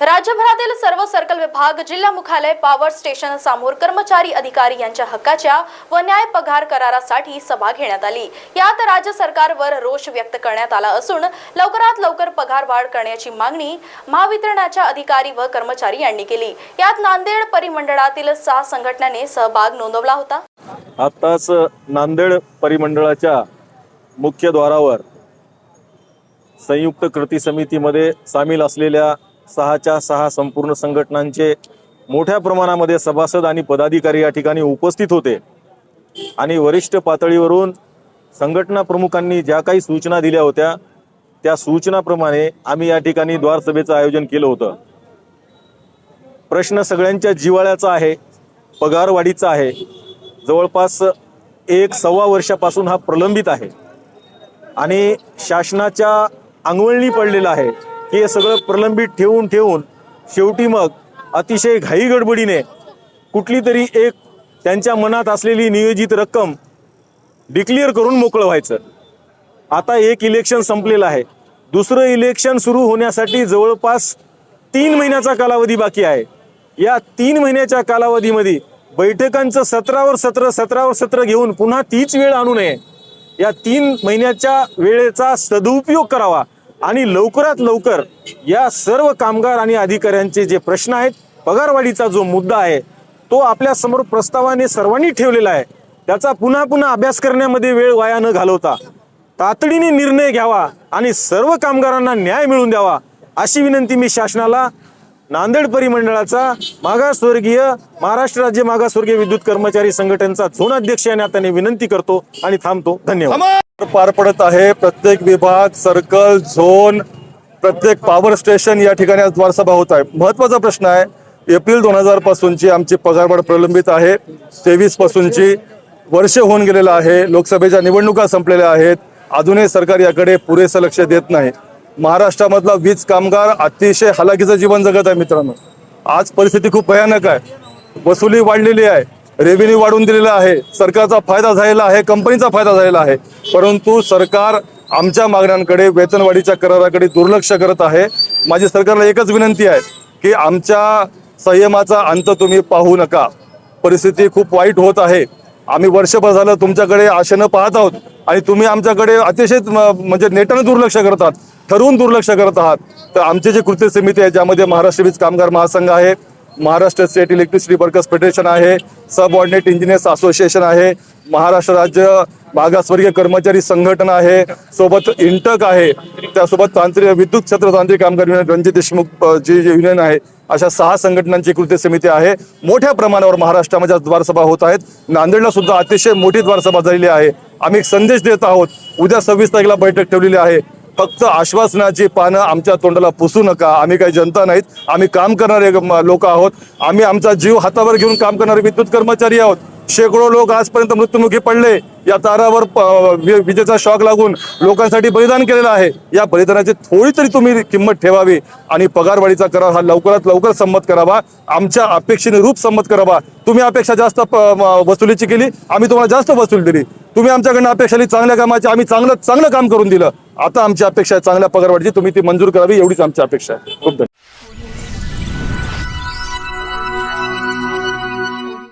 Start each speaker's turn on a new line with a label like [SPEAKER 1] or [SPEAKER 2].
[SPEAKER 1] राज्यभरातील सर्व सर्कल विभाग जिल्हा मुख्यालय पॉवर स्टेशन समोर कर्मचारी अधिकारी यांच्या हक्काच्या व न्याय पगार करारासाठी सभा घेण्यात आली. यात राज्य सरकारवर रोष व्यक्त करण्यात आला असून लवकरात लवकर पगार वाढ करण्याची मागणी महावितरणाच्या अधिकारी व कर्मचारी यांनी केली. यात नांदेड परिमंडळातील सहा संघटनांनी सहभाग नोंदवला होता.
[SPEAKER 2] आताच नांदेड परिमंडळाच्या मुख्य द्वारावर संयुक्त कृती समितीमध्ये सामील असलेल्या सहाच्या सहा संपूर्ण संघटनांचे मोठ्या प्रमाणामध्ये सभासद आणि पदाधिकारी या ठिकाणी उपस्थित होते. आणि वरिष्ठ पातळीवरून संघटना प्रमुखांनी ज्या काही सूचना दिल्या होत्या त्या सूचनाप्रमाणे आम्ही या ठिकाणी द्वारसभेचं आयोजन केलं होतं. प्रश्न सगळ्यांच्या जिवाळ्याचा आहे पगारवाढीचा आहे. जवळपास एक सव्वा वर्षापासून हा प्रलंबित आहे. आणि शासनाच्या अंगवळणी पडलेलं आहे. हे सगळं प्रलंबित ठेवून ठेवून शेवटी मग अतिशय घाई गडबडीने कुठली तरी एक त्यांच्या मनात असलेली नियोजित रक्कम डिक्लेअर करून मोकळं व्हायचं. आता एक इलेक्शन संपलेलं आहे. दुसरं इलेक्शन सुरू होण्यासाठी जवळपास तीन महिन्याचा कालावधी बाकी आहे. या तीन महिन्याच्या कालावधीमध्ये बैठकांचं सतरावर सत्र सतरावर सत्र घेऊन पुन्हा तीच वेळ आणू नये. या तीन महिन्याच्या वेळेचा सदुपयोग करावा. आणि लवकरात लवकर या सर्व कामगार आणि अधिकाऱ्यांचे जे प्रश्न आहेत पगारवाढीचा जो मुद्दा आहे तो आपल्यासमोर प्रस्तावाने सर्वांनी ठेवलेला आहे. त्याचा पुन्हा पुन्हा अभ्यास करण्यामध्ये वेळ वाया न घालवता तातडीने निर्णय घ्यावा आणि सर्व कामगारांना न्याय मिळवून द्यावा अशी विनंती मी शासनाला नांदेड परिमंडळाचा मागासवर्गीय महाराष्ट्र राज्य मागासवर्गीय विद्युत कर्मचारी संघटनेचा झोन अध्यक्ष या नात्याने विनंती करतो आणि थांबतो. धन्यवाद.
[SPEAKER 3] पार पडत आहे प्रत्येक विभाग सर्कल झोन प्रत्येक पॉवर स्टेशन या ठिकाणी आज द्वारसभा होत आहे. महत्त्वाचा प्रश्न आहे एप्रिल दोन हजार पासूनची आमची पगारवाढ प्रलंबित आहे तेवीस पासूनची वर्ष होऊन गेलेलं आहे लोकसभेच्या निवडणुका संपलेल्या आहेत अजूनही सरकार याकडे पुरेसं लक्ष देत नाही. महाराष्ट्रामधला वीज कामगार अतिशय हलाखीचं जीवन जगत आहे मित्रांनो. आज परिस्थिती खूप भयानक आहे. वसुली वाढलेली आहे. रेव्हेन्यू वाढवून दिलेला आहे. सरकारचा फायदा झालेला आहे. कंपनीचा फायदा झालेला आहे. परंतु सरकार आमच्या मागण्यांकडे वेतनवाढीच्या कराराकडे दुर्लक्ष करत आहे. माझी सरकारला एकच विनंती आहे की आमच्या संयमाचा अंत तुम्ही पाहू नका. परिस्थिती खूप वाईट होत आहे. आम्ही वर्षभर झालं तुमच्याकडे आशेनं पाहत आहोत. आणि तुम्ही आमच्याकडे अतिशय म्हणजे नेटानं दुर्लक्ष करतात ठरवून दुर्लक्ष करत आहात. तर आमचे जे कृती समिती आहे ज्यामध्ये महाराष्ट्र वीज कामगार महासंघ आहे Maharashtra state electricity workers federation आहे सब ऑर्डिनेट इंजिनियर्स असोसिएशन आहे महाराष्ट्र राज्य मागासवर्गीय कर्मचारी संघटना आहे सोबत इंटक आहे त्यासोबत तांत्रिक विद्युत क्षेत्र तांत्रिक कामगार युनियन रणजित देशमुख जी जी युनियन आहे अशा सहा संघटनांची कृती समिती आहे. मोठ्या प्रमाणावर महाराष्ट्रामध्ये आज द्वारसभा होत आहेत. नांदेडला सुद्धा अतिशय मोठी द्वारसभा झालेली आहे. आम्ही एक संदेश देत आहोत. उद्या सव्वीस तारखेला बैठक ठेवलेली आहे. फक्त आश्वासनाची पानं आमच्या तोंडाला पुसू नका. आम्ही काही जनता नाहीत. आम्ही काम करणारे लोक आहोत. आम्ही आमचा जीव हातावर घेऊन काम करणारे विद्युत कर्मचारी आहोत. शेकडो लोक आजपर्यंत मृत्युमुखी पडले. या तारावर विजेचा शॉक लागून लोकांसाठी बलिदान केलेलं आहे. या बलिदानाची थोडी तरी तुम्ही किंमत ठेवावी आणि पगारवाढीचा करार हा लवकरात लवकर संमत करावा. आमच्या अपेक्षेने रूप संमत करावा. तुम्ही अपेक्षा जास्त वसुलीची केली. आम्ही तुम्हाला जास्त वसुली दिली. तुम्ही आमच्याकडनं अपेक्षा चांगल्या कामाची आम्ही चांगलं चांगलं काम करून दिलं. आता आमची अपेक्षा आहे चांगल्या पगारवाढीची तुम्ही ती मंजूर करावी एवढीच आमची अपेक्षा आहे. खूप धन्यवाद.